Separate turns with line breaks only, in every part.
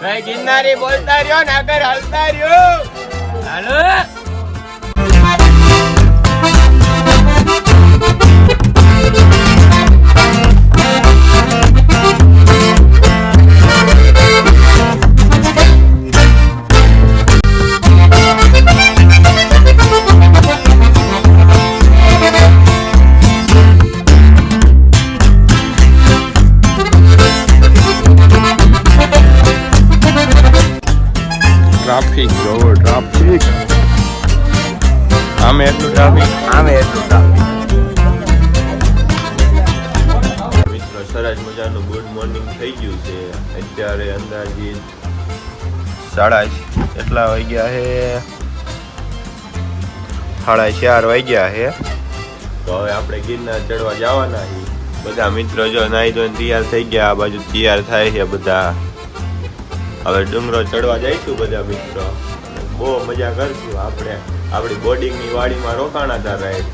ભાઈ ગિરનારી બોલતા રહ્યો ને આગળ હાલતા રહ્યો. હાલો.
સાડા કેટલા વાગ્યા છે સાડા ચાર વાગ્યા છે તો હવે આપણે ગિરનાર ચડવા જવાના છીએ બધા મિત્રો જો નાઈ ધોઈને તૈયાર થઈ ગયા. આ બાજુ તૈયાર થાય છે બધા. હવે ડુંગરો ચડવા જઈશું બધા મિત્રો. બહુ મજા કરશું આપણે. આપણી બોર્ડિંગની વાડીમાં રોકાણા હતા રાઈડ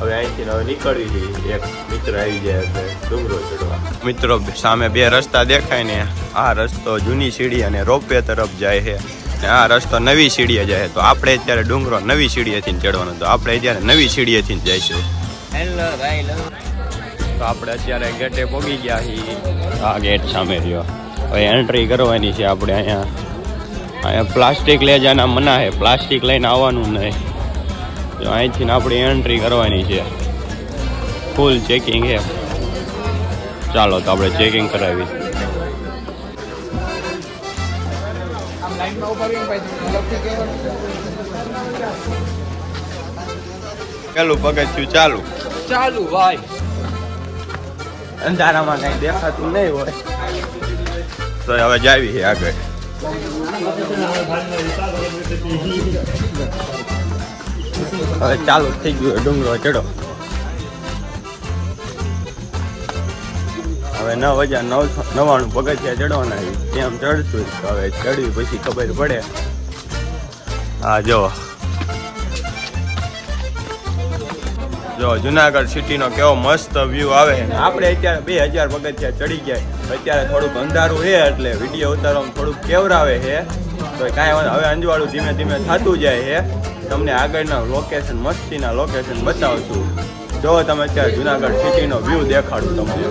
હવે અહીંથી હવે નીકળવી જોઈએ. એક મિત્ર આવી જાય એટલે ડુંગરો ચડવા. મિત્રો સામે બે રસ્તા દેખાય ને આ રસ્તો જૂની સીડી અને રોપવે તરફ જાય છે. ને આ રસ્તો નવી સીડીએ જાય તો આપણે અત્યારે ડુંગરો નવી સીડીએથી ચડવાનો. તો આપણે અત્યારે નવી સીડીએથી જ જઈશું.
હેલો
તો આપણે અત્યારે ગેટે પહોંચી ગયા છીએ. આ ગેટ સામે રહ્યો. હવે એન્ટ્રી કરવાની છે આપણે અહીંયા. અહીંયા પ્લાસ્ટિક લઈ જવાના મના છે. પ્લાસ્ટિક લઈને આવવાનું નહીં. તો અહીંથી આપણી એન્ટ્રી કરવાની છે. ફૂલ ચેકિંગ છે. ચાલો તો આપણે ચેકિંગ કરાવી. પેલું પગથિયું ચાલુ.
ચાલુ ભાઈ.
અંધારામાં કઈ દેખાતું નહીં હોય. તો હવે જાવી છે આગળ. હવે ચાલુ થઈ ગયું ડુંગરો ચડો. હવે નવ હજાર નવસો નવ્વાણું પગથિયા ચડવાના તેમ ચડશું? હવે ચડવી પછી ખબર પડે. હા જો. જો, જુનાગઢ સિટીનો કેવો મસ્ત વ્યૂ આવે. આપણે અત્યારે બે હજાર પગથિયા ચડી ગયા અત્યારે થોડુંક અંધારું છે એટલે વીડિયો ઉતારવામાં થોડુંક કેવરાવે છે. તો કાંઈ હવે અંજવાળું ધીમે ધીમે થતું જાય છે. તમને આગળના લોકેશન મસ્તીના લોકેશન બતાવશું. જો તમે અત્યારે જુનાગઢ સિટીનો વ્યૂ દેખાડું તમને.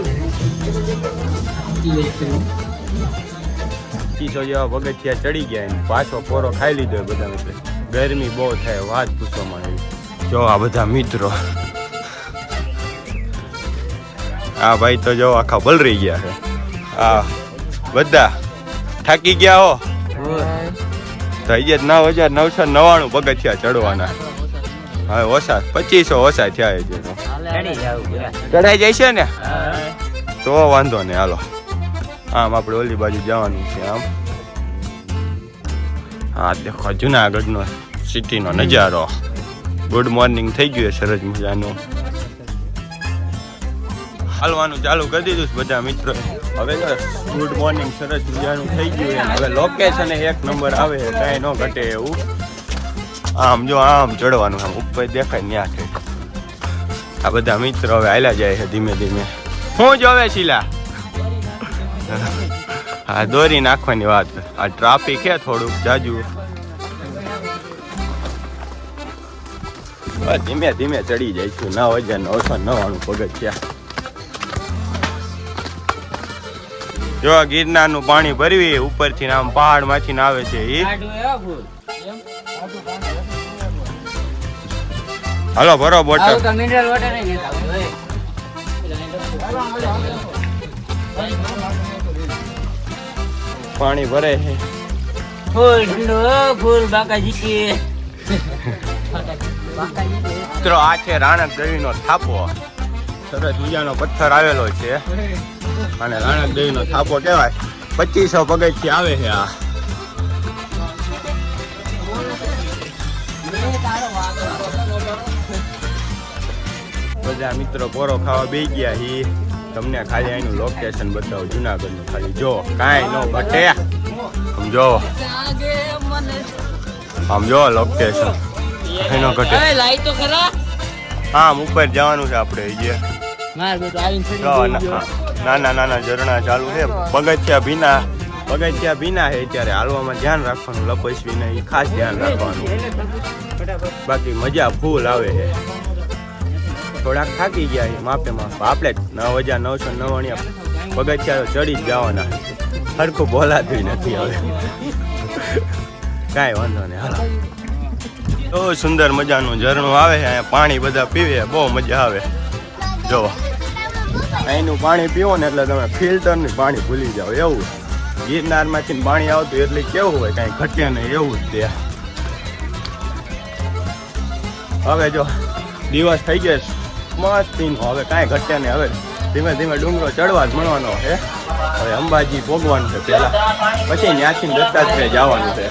ચીસો જેવા પગથિયા ચડી ગયા પાછો કોરો ખાઈ લીધો બધા મિત્રો. ગરમી બહુ થાય, વાત પૂછવામાં આવી જો આ બધા મિત્રો. આ ભાઈ તો જો આખા બલરી ગયા છે. આ બધા થાકી ગયા હો. થઈ ગયા નવ હજાર નવસો નવ્વાણું પગથિયા ચડવાના. હવે ઓછા, પચીસો ઓછા થયા છે ચડાઈ જાય છે ને? તો વાંધો નહીં, હાલો. આમ આપણે ઓલી બાજુ જવાનું છે આમ. હા, દેખો, જુનાગઢનો સિટીનો નજારો. ગુડ મોર્નિંગ થઈ ગયું સરસ મજાનું. હાલવાનું ચાલુ કરી દીધું બધા મિત્રો હવે ગુડ મોર્નિંગ સરસ મજાનું થઈ ગયું એમ. હવે લોકેશન એક નંબર આવે કાંઈ ન ઘટે એવું. આમ જો, આમ ચડવાનું, આમ ઉપર દેખાય ત્યાં છે. આ બધા મિત્રો હવે આયલા જાય છે ધીમે ધીમે. હું જોવે શીલા. હા દોરી નાખવાની વાત આ ટ્રાફિક છે થોડુંક, જાજુ. ધીમે ધીમે ચડી જઈશું નવ વજન ઓછો નવાનું પગથિયા જો ગિરનાર ગિરનારનું પાણી ભરવી ઉપરથી થી આમ પહાડમાંથી આવે છે હાલો ભરો બોટલ. પાણી ભરે છે.
ફૂલ ઠંડુ ફૂલ બાકાજી
મિત્રો આ છે રાણક દેવીનો થાપો. સરસ મજાનો પથ્થર આવેલો છે. અને રાણક દેવીનો થાપો કહેવાય. પચીસો પગથિયા આવે છે આ. બધા મિત્રો પોરો ખાવા બે ગયા હી. તમને ખાલી એનું લોકેશન બતાવો, જુનાગઢનું ખાલી. જો, કાંઈ ન ઘટે સમજો. સમજો લોકેશન એનો ઘટે.
લાઈ તો ખરા?
આમ ઉપર જવાનું છે આપણે જે ના- નાના નાના ઝરણા ચાલુ છે. પગથિયા ભીના પગથિયા ભીના છે ત્યારે હાલવામાં ધ્યાન રાખવાનું લપસવી નહીં ખાસ ધ્યાન રાખવાનું. બાકી મજા ફૂલ આવે છે. થોડાક થાકી ગયા છે માપે માપ. આપણે નવ હજાર નવસો નવ્વાણિયા પગથિયા ચડી જ જવાના સરખું બોલાતું નથી હવે. કાંઈ વાંધો નહીં હાલો. તો સુંદર મજાનું ઝરણું આવે છે અહીંયા પાણી બધા પીવે, બહુ મજા આવે. જો. અહીંનું પાણી પીવો ને એટલે તમે ફિલ્ટરની પાણી ભૂલી જાઓ, એવું. ગિરનારમાંથી પાણી આવતું એટલે કેવું હોય, કાંઈ ઘટે નહીં, એવું જ તે હવે જો, દિવસ થઈ ગયો મસ્ત હવે કાંઈ ઘટે નહીં, હવે ધીમે ધીમે ડુંગરો ચડવા જ મળવાનો છે. હવે અંબાજી, ભોગવાનું છે પહેલા. પછી ત્યાંથી દત્તાત્રેય જવાનું છે.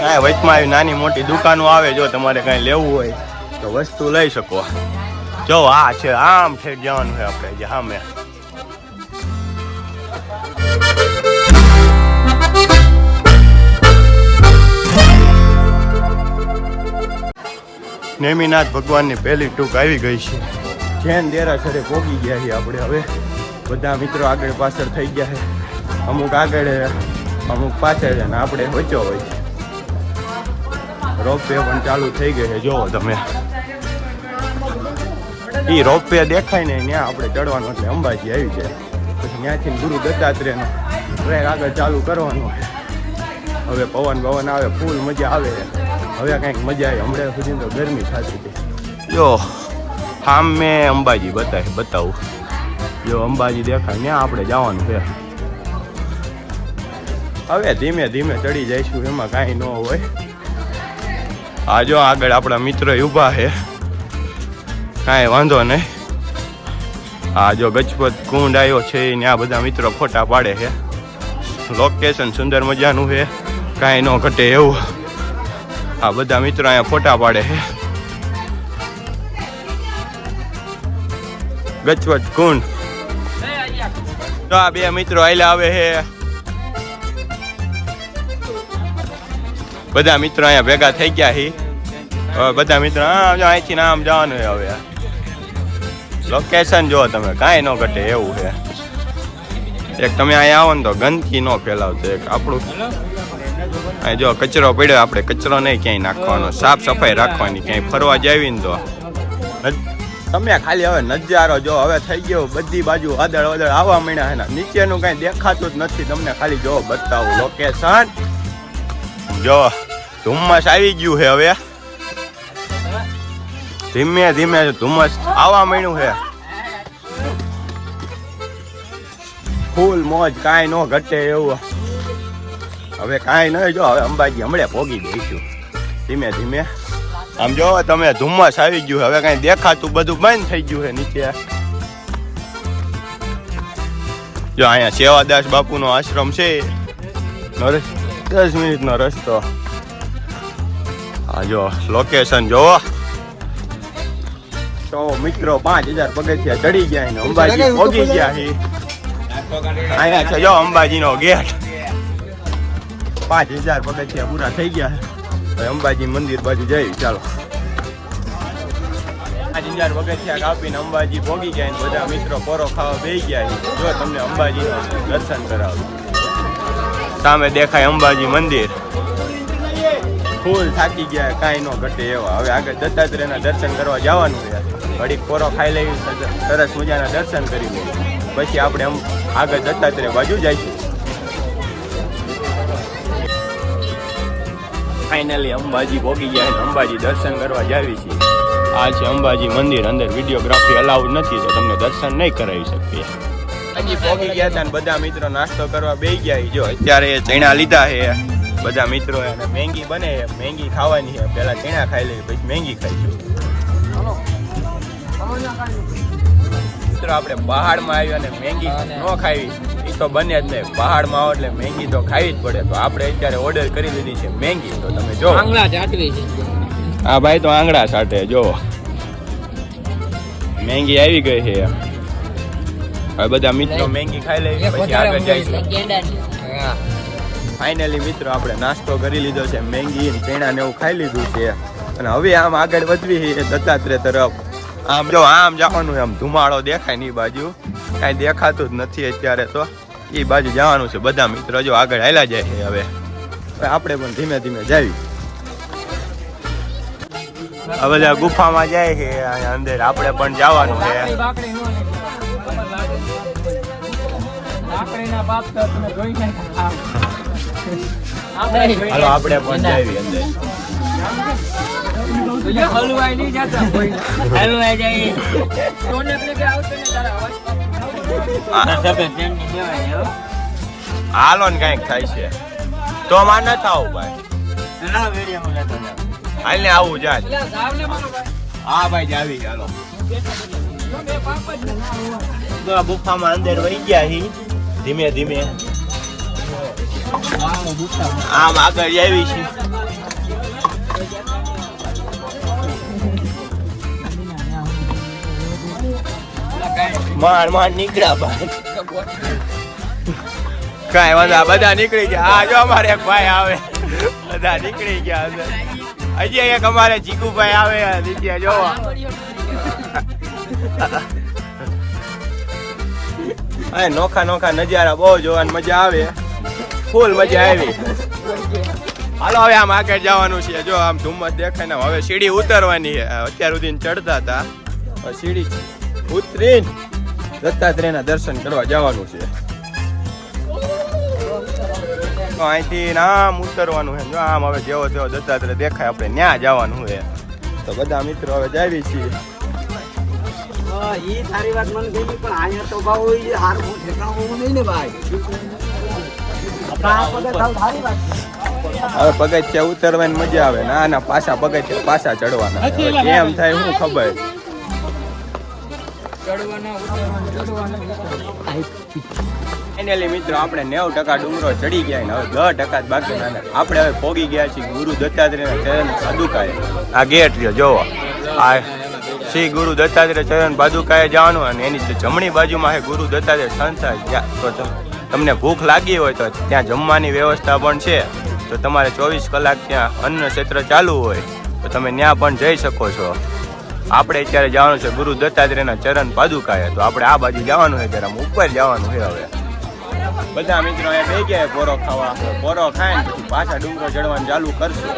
હા વચમાં આવી નાની મોટી દુકાનો આવે, જો તમારે કાંઈ લેવું હોય, તો વસ્તુ લઈ શકો. જો આ છે, આમ છે જવાનું છે આપણે, જે સામે. નેમિનાથ ભગવાનની પહેલી ટૂંક આવી ગઈ છે. જૈન દેરાસરે ભોગી ગયા છીએ આપણે હવે. બધા મિત્રો આગળ પાછળ થઈ ગયા છે. અમુક આગળ, અમુક પાછળ અને આપણે વચ્ચો હોય છે. રોપવે પણ ચાલુ થઈ ગઈ છે. જોવો તમે. એ રોપવે દેખાય ને ત્યાં આપણે ચડવાનું એટલે અંબાજી આવી જાય. પછી ત્યાંથી ગુરુ દત્તાત્રેયનો ટ્રેક આગળ ચાલુ કરવાનું છે. હવે પવન પવન આવે, ફૂલ મજા આવે. હવે કંઈક મજા આવી. હમણાં સુધી તો ગરમી થતી હતી. જો સામે અંબાજી બતાવી, બતાવું. જો અંબાજી દેખાય ત્યાં આપણે જવાનું છે હવે ધીમે ધીમે ચડી જઈશું, એમાં કાંઈ ન હોય. આ જો આગળ આપણા મિત્ર ઊભા છે. કાંઈ વાંધો નહીં. આ જો ગજપત કુંડ આવ્યો છે ત્યાં બધા મિત્રો ફોટા પાડે છે. લોકેશન સુંદર મજાનું છે, કાંઈ ન ઘટે એવું. આ બધા મિત્રો અહીંયા ફોટા પાડે છે. ગજપત કુંડ. તો આ બે મિત્રો આયલા આવે છે બધા મિત્રો અહીંયા ભેગા થઈ ગયા છે બધા મિત્રો અહીંથી ના આમ જવાનું હવે. લોકેશન જો તમે, કાંઈ ન ઘટે, એવું છે એક તમે અહીંયા આવો ને તો ગંદકી ન ફેલાવતો એક આપણું. અહીં જો કચરો પડ્યો, આપણે કચરો નહીં ક્યાંય નાખવાનો, સાફ સફાઈ રાખવાની, ક્યાંય ફરવા જાવી ને તો. તમે ખાલી હવે નજારો જો હવે થઈ ગયો, બધી બાજુ અદળ વાદળ આવવા માંડ્યા છે ને, નીચેનું કાંઈ દેખાતું જ નથી. તમને ખાલી જો બતાવું લોકેશન જો, ધુમ્મસ આવી ગયું છે હવે. ધીમે ધીમે ધુમ્મસ આવવા માંડ્યું છે. ફૂલ મોજ કાંઈ ન ઘટે એવું. હવે કાંઈ નહીં જો, હવે અંબાજી હમણાં પોગી દઈશું ધીમે ધીમે. આમ જો તમે ધુમ્મસ આવી ગયું હવે કઈ દેખાતું બધું બંધ થઈ ગયું છે નીચે. જો અહીંયા સેવાદાસ બાપુનો આશ્રમ છે. નરેશ દસ મિનિટનો રસ્તો. હા જો લોકેશન જોવો. તો મિત્રો પાંચ હજાર પગથિયા ચડી ગયા ને અંબાજી પહોંચી ગયા છે. અહીંયા છે જો અંબાજીનો ગેટ. પાંચ હજાર પગથિયા પૂરા થઈ ગયા અંબાજી મંદિર બાજુ જઈ ચાલો. પગથિયા કાપીને અંબાજી ભોગી ગયા ને બધા મિત્રો પોરો ખાવા બેસી ગયા તમને અંબાજીનું દર્શન કરાવું. સામે દેખાય અંબાજી મંદિર. ફૂલ થાકી ગયા, કાંઈ ન ઘટે એવા. હવે આગળ દત્તાત્રેયના દર્શન કરવા જવાનું છે. ઘડીક પોરો ખાઈ લેવી સરસ મજાના દર્શન કરી પછી આપણે આગળ દત્તાત્રેય બાજુ જઈશું. ફાઇનલી અંબાજી પહોંચી ગયા છે. અંબાજી દર્શન કરવા જાવી છીએ. આ છે અંબાજી મંદિર અંદર વિડીયોગ્રાફી અલાઉડ નથી તો તમને દર્શન નહીં કરાવી શકીએ. હજી પહોંચી ગયા હતા બધા મિત્રો નાસ્તો કરવા બેસી ગયા. જો, અત્યારે ચણા લીધા છે. બધા મિત્રો અને મેંગી બને છે. મેંગી ખાવાની છે. પહેલા ચણા ખાઈ લઈએ પછી મેંગી ખાઈશું મિત્રો, આપણે પહાડમાં આવ્યા અને મેંગી ન ખાવી તો બને જ નહીં. પહાડમાં આવો એટલે મેંગી તો ખાવી જ પડે. તો આપણે અત્યારે ઓર્ડર કરી દીધી છે મેંગી. તો તમે જો.
આંગળા ચાટવી છે.
હા ભાઈ તો આંગળા ચાટે. જો. મેંગી આવી ગઈ છે. હવે બધા મિત્રો મેંગી ખાઈ લઈએ પછી આગળ જઈશું ફાઇનલી મિત્રો આપણે નાસ્તો કરી લીધો છે મેંગી પેણા ને એવું ખાઈ લીધું છે. અને હવે આમ આગળ વધવી છે દત્તાત્રેય તરફ. આમ જો આમ જવાનું એમ આમ ધુમાડો દેખાયની બાજુ. કાંઈ દેખાતું જ નથી અત્યારે તો. એ બાજુ જવાનું છે. બધા મિત્રો જો આગળ હાલ્યા જાય છે હવે. આપણે પણ ધીમે ધીમે જાવી. આ બધા ગુફામાં જાય છે અંદર આપણે પણ જવાનું છે. હાલો આપણે પણ જાવી અંદર.
હલવાઈ નહીં જતા હલવાઈ જાય.
હાલો ને કંઈક થાય છે. તો માં ન થાવ ભાઈ. હાલ ને આવું
ભાઈ.
હા ભાઈ જાવી
જો જ
આ ગુફામાં અંદર વહી ગયા હી. ધીમે ધીમે. આમ આગળ આવી છે. માર માર નીકળ્યા ભાઈ કાંઈ વાંધા બધા નીકળી ગયા. આ જો અમારે એક ભાઈ આવે. બધા નીકળી ગયા અંદર હજી એક અમારે ચીકુભાઈ આવે નીચે જોવા. અરે નોખા નોખા નજારા બહુ જોવાની મજા આવે. ફૂલ મજા આવી. હાલો, હવે આમ આગળ જવાનું છે. જો આમ ધુમ્મસ દેખાય ને હવે સીડી ઉતરવાની છે. અત્યાર સુધી ચડતા હતા. સીડી ઉતરીને દત્તાત્રેયના દર્શન કરવા જવાનું છે. અહીંથી આમ ઉતરવાનું છે. જો આમ હવે જેવો તેવો દત્તાત્રેય દેખાય આપણે ત્યાં જવાનું છે. તો બધા મિત્રો હવે જાવી છીએ.
હા, તારી વાત મને પણ અહીંયા તો ભાવ નહીં ને ભાઈ.
હવે પગથિયા ઉતરવાની મજા આવે. ના ના પાછા પગથિયા પાછા ચડવાના. એમ કેમ થાય શું ખબર. ફાઇનલી મિત્રો, આપણે નેવ ટકા ડુંગરો ચડી ગયા ને હવે દસ ટકા જ આપણે હવે પોગી ગયા છીએ ગુરુ દત્તાત્રેયના ચરણ પાદુકાએ આ ગેટ રહ્યો, જોવો. આ શ્રી ગુરુ દત્તાત્રેય ચરણ પાદુકાએ જવાનું અને એની જમણી બાજુમાં છે ગુરુ દત્તાત્રેય સંસ્થા તો તમ- તમને ભૂખ લાગી હોય તો ત્યાં જમવાની વ્યવસ્થા પણ છે. તો તમારે ચોવીસ કલાક ત્યાં અન્ન ક્ષેત્ર ચાલુ હોય, તો તમે ત્યાં પણ જઈ શકો છો. આપણે અત્યારે જવાનું છે ગુરુ દત્તાત્રેયના ચરણ પાદુકાએ. તો આપણે આ બાજુ જવાનું છે જરા ઉપર જવાનું છે હવે. બધા મિત્રો અહીંયા બે ગયા પોરો ખાવા. પોરો ખાય ને પછી પાછા ડુંગરો ચડવાનું ચાલુ કરશું.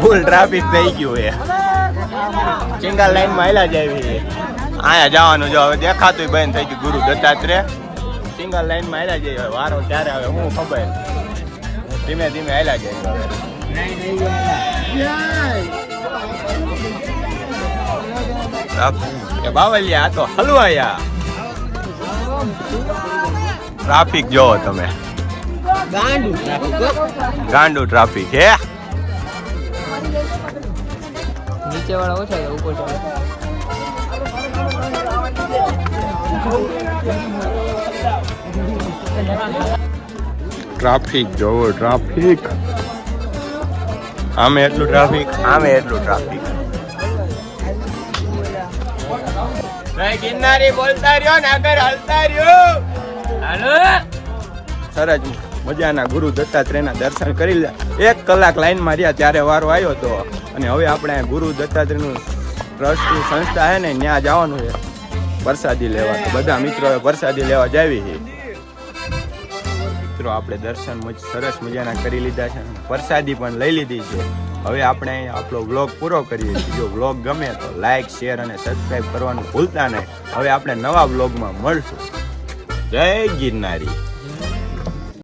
ફૂલ ટ્રાફિક થઈ ગયું એ સિંગલ લાઈનમાં હાલ્યા જાવી અહીંયા જવાનું જો હવે દેખાતું બંધ થઈ ગયું ગુરુ દત્તાત્રેય. સિંગલ લાઈનમાં હાલ્યા જઈએ. વારો ત્યારે આવે, હું ખબર. ધીમે ધીમે હાલ્યા જાય હવે બાવલિયા તો હલવાયા. ટ્રાફિક જોવો તમે. ગાંડુ ટ્રાફિક, હે?
નીચે વાળા ઓછા ઉપર
ટ્રાફિક જોવો ટ્રાફિક આમે એટલું ટ્રાફિક આમે એટલું ટ્રાફિક
ગિરનારી બોલતા રહ્યો ને આગળ હાલતા રહ્યો.
હાલો.
સરસ મજાના ગુરુ દત્તાત્રેયના દર્શન કરી લે. એક કલાક લાઈનમાં રહ્યા ત્યારે વારો આવ્યો હતો અને હવે આપણે ગુરુ દત્તાત્રેયનું ટ્રસ્ટની સંસ્થા છે ને ત્યાં જવાનું છે. પ્રસાદી લેવા તો બધા મિત્રો પ્રસાદી લેવા જાવી છે. મિત્રો, આપણે દર્શન મજ, સરસ મજાના કરી લીધા છે પ્રસાદી પણ લઈ લીધી છે. હવે આપણે આપણો વ્લોગ પૂરો કરીએ છીએ. જો વ્લોગ ગમે તો લાઈક, શેર અને સબસ્ક્રાઈબ કરવાનું ભૂલતા નહીં. હવે આપણે નવા વ્લોગમાં મળશું. જય ગિરનારી.